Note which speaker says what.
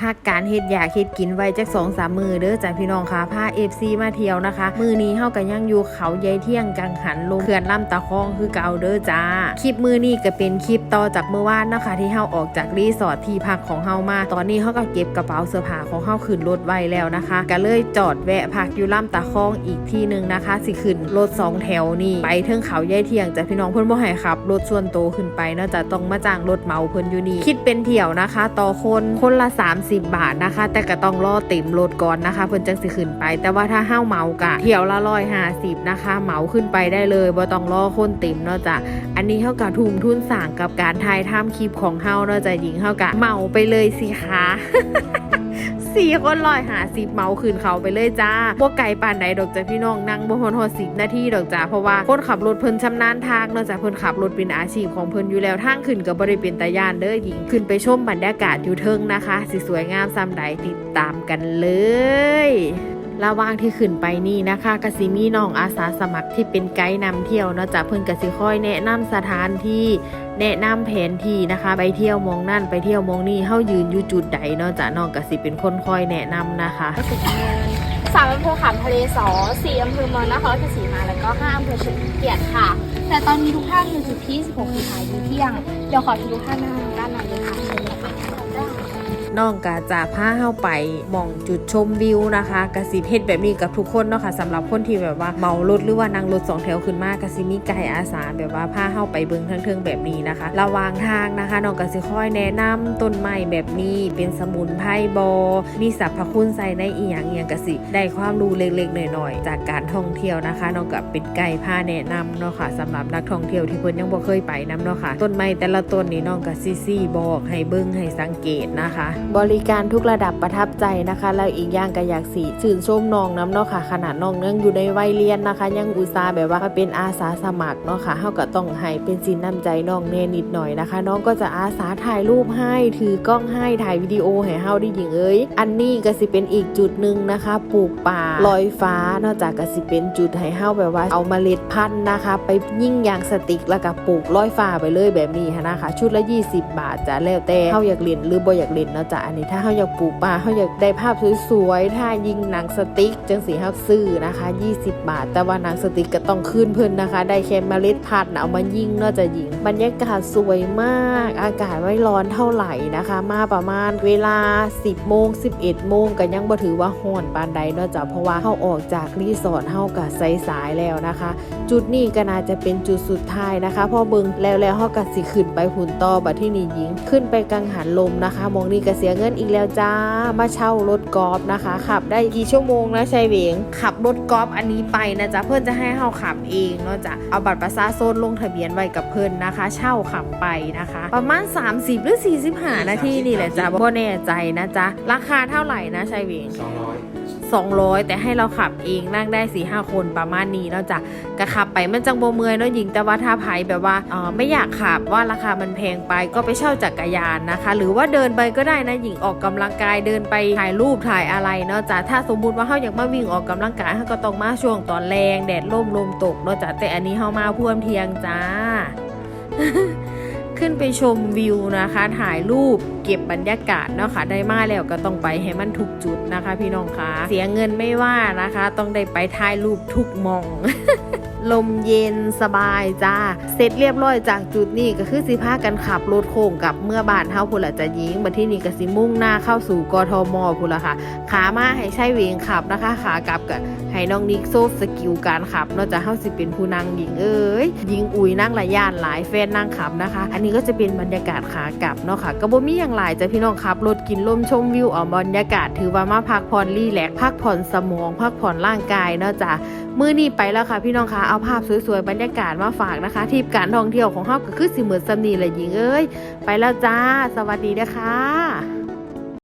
Speaker 1: ภาคการเฮ็ดอยากเฮ็ดกินไว้จักสองสามมือเด้อจ้ะพี่น้องค่ะพาเอฟซีมาเที่ยวนะคะ มือนี้เฮาก็ยังอยู่เขายายเที่ยงกังหันลมเขื่อนลำตะคองคือเก่าเด้อจ้า คลิปมือนี้ก็เป็นคลิปต่อจากเมื่อวานนะคะที่เฮาออกจากรีสอร์ทที่พักของเฮามา ตอนนี้เฮาก็เก็บกระเป๋าเสื้อผ้าของเฮาขึ้นรถไว้แล้วนะคะก็เลยจอดแวะพักอยู่ลำตะคองอีกที่หนึ่งนะคะสิขึ้นรถสองแถวนี่ไปเทิงเขายายเที่ยงจ้ะพี่น้องเพิ่นบ่ให้ขับรถส่วนโตวขึ้นไปเนาะจะต้องมาจ้างรถเหมาเพิ่นอยู่นี่คิดเป็นเที่ยวนะคะ ต่อคนคนละ30บาทนะคะ แต่ก็ต้องรอเต็มรถก่อนนะคะ เพิ่นจังสิขึ้นไป แต่ว่าถ้าห้าเหมากะเที่ยวละร้อยห้าสิบนะคะเหมาขึ้นไปได้เลยบ่ต้องรอคนเต็มเนาะจ้ะอันนี้เท่ากับทุ่มทุนสั่งกับการถ่ายทำคลิปของเฮาเนาะจ้ะหญิงเฮากะเหมาไปเลยสิคะ สี่คนลอยหาสิบเมาคืนเขาไปเลยจ้าพวกไก่ป่านใดดอกจ้ะพี่น้องนั่งบนหอสิบนาทีดอกจ้าเพราะว่าคนขับรถเพิ่นชำนาญทางนอกจากเพิ่นขับรถเป็นอาชีพของเพิ่นอยู่แล้วทางขึ้นกับบริเป็นตายานเด้อหญิงขึ้นไปชมบรรยากาศอยู่เทิงนะคะสิสวยงามซ้ำใดติดตามกันเลย ระหว่างที่ขึ้นไปนี่นะคะกสิมีน้องอาสาสมัครที่เป็นไกด์นำเที่ยวเนาะจะเพิ่นกสิค่อยแนะนำสถานที่แนะนำแผนที่นะคะ ไปเที่ยวมองนั่นไปเที่ยวมองนี่เฮายืนอยู่จุดใดเนาะจะน้องกสิเป็นคนคอยแนะนำนะคะ
Speaker 2: สามอำเภอขามทะเลสอสี่อำเภอเมืองนครราชสีมาแล้วก็ห้าอำเภอเฉลิมเกียรติค่ะ แต่ตอนนี้ทุกท่านอยู่จุดที่ 16สีขายอยู่เที่ยง เดี๋ยวขอทุกท่านนะคะทางด้านในเลยค่ะเชิญเลยค่ะ
Speaker 1: น้องกาจะพาเข้าไปมองจุดชมวิวนะคะกสิเพชรแบบนี้กับทุกคนเนาะค่ะสำหรับคนที่แบบว่าเมารถหรือว่านั่งรถสองแถวขึ้นมากสิมีไก่อาสาแบบว่าพาเข้าไปเบิ้งทั้งเทิงแบบนี้นะคะ ระวางทางนะคะน้องกสิคอยแนะนำต้นไม้แบบนี้เป็นสมุนไพรบอ มีสรรพคุณใส่ในอีหยังเอียงกสิ ได้ความรู้เล็กๆหน่อยๆ จากการท่องเที่ยวนะคะน้องกับเป็นไก่พาแนะนำเนาะค่ะสำหรับนักท่องเที่ยวที่เพิ่นยังบ่เคยไปนํเนาะค่ะต้นไม้แต่ละต้นนี่น้องกับซีซี่บอกให้เบิ้งให้สังเกตนะคะบริการทุกระดับประทับใจนะคะ แล้วอีกอย่างก็อยากสีชื่นชมน้องน้ำเนาะค่ะ ขนาดน้องยังอยู่ในวัยเรียนนะคะ ยังอุตส่าห์แบบว่าเป็นอาสาสมัครเนาะค่ะเฮาก็ต้องให้เป็นสินน้ำใจน้องแน่นิดหน่อยนะคะ น้องก็จะอาสาถ่ายรูปให้ถือกล้องให้ถ่ายวิดีโอให้เฮาได้หญิงเอ้ยอันนี้ก็สิเป็นอีกจุดหนึ่งนะคะ ปลูกป่าลอยฟ้านอกจากก็สิเป็นจุดให้เฮาแบบว่าเอาเมล็ดพันธุ์นะคะ ไปยิ่งยางสติกแล้วก็ปลูกลอยฟ้าไปเลยแบบนี้นะคะ ชุดละ 20 บาทจะแล้วแต่เฮาอยากเล่นหรือบ่อยากเล่นเนาะจ้ะอันนี้ถ้าเฮาอยากปลูกป่าเฮาอยากได้ภาพสวยๆถ้ายิงหนังสติ๊กจังสีเฮาซื้อนะคะ 20 บาท แต่ว่าหนังสติ๊กก็ต้องคืนเพิ่นนะคะ ได้แค่เมล็ดพันธุ์น่ะเอามายิงเนาะจะยิง บรรยากาศสวยมาก อากาศไม่ร้อนเท่าไหร่นะคะ มาประมาณเวลา 10โมง11โมงก็ยังบ่ถือว่าฮ้อนปานใดเนาะจ้ะเพราะว่าเฮาออกจากรีสอร์ทเฮาก็สายๆแล้วนะคะ จุดนี้ก็น่าจะเป็นจุดสุดท้ายนะคะพอเบิงแล้วแล้วเฮาก็สิขึ้นไปหุ่นต่อบัดที่นี่ยิง ขึ้นไปกังหันลมนะคะมองนี่ก็เสียเงินอีกแล้วจ้า มาเช่ารถกอล์ฟนะคะ ขับได้กี่ชั่วโมงนะชัยเหวง ขับรถกอล์ฟอันนี้ไปนะจ๊ะเพื่อนจะให้เฮาขับเองเนาะจ้ะเอาบัตรประชาชนลงทะเบียนไว้กับเพื่อนนะคะ เช่าขับไปนะคะ ประมาณ 30 หรือ 45 นาทีนี่แหละจ้ะบ่แน่ใจนะจ๊ะราคาเท่าไหร่นะชัยเหวง
Speaker 3: สองร้อย
Speaker 1: 200 แต่ให้เราขับเองนั่งได้4ีหคนประมาณนี้แล้วจ้ะก็ขับไปมันจังโบเมื่อยเนาะหญิงแต่ว่าถ้าไผแบบว่าเออไม่อยากขับว่าราคามันแพงไปก็ไปเช่าจักรยานนะคะ หรือว่าเดินไปก็ได้นะหญิงออกกำลังกายเดินไปถ่ายรูปถ่ายอะไรเนาะจ้ะถ้าสมมุติว่าเขาอยากมาวิ่งออกกำลังกายเขาก็ต้องมาช่วงตอนแรงแดดร่มลมตกเนาะจ้ะแต่อันนี้เขามาพ่วมเทียงจ้า ขึ้นไปชมวิวนะคะ ถ่ายรูปเก็บบรรยากาศเนาะค่ะได้มาแล้วก็ต้องไปให้มันทุกจุดนะคะ พี่น้องคะเสียเงินไม่ว่านะคะ ต้องได้ไปถ่ายรูปทุกมอง ลมเย็นสบายจ้า เสร็จเรียบร้อยจากจุดนี้ก็คือสิพากันขับรถโค้งกลับเมื่อบานเฮาพุ่นละจะยิงมาที่นี่ก็สิมุ่งหน้าเข้าสู่กทมพุละค่ะ ขามาให้ใช้เวงขับนะคะขากลับกับให้น้องนิกโซฟสกิลการขับนอกจากเฮาสิเป็นผู้นั่งยิงเอ้ยยิงอุยนั่งระยานหลายแฟนนั่งขับนะคะ อันนี้ก็จะเป็นบรรยากาศขากลับเนาะค่ะก็บ่มีอย่างหลายจ้ะพี่น้องขับรถกินลมชมวิวเอบรรยากาศ ถือว่ามาพักผ่อนรีแลกพักผ่อนสมอง พักผ่อนร่างกายเนาะจ้ะ มื้อนี้ไปแล้วค่ะพี่น้องคะเอาภาพสวยๆบรรยากาศมาฝากนะคะทีมการท่องเที่ยวของเฮาก็คือสิเหมือนสนีแหละหญิงเอ้ยไปแล้วจ้า สวัสดีนะคะ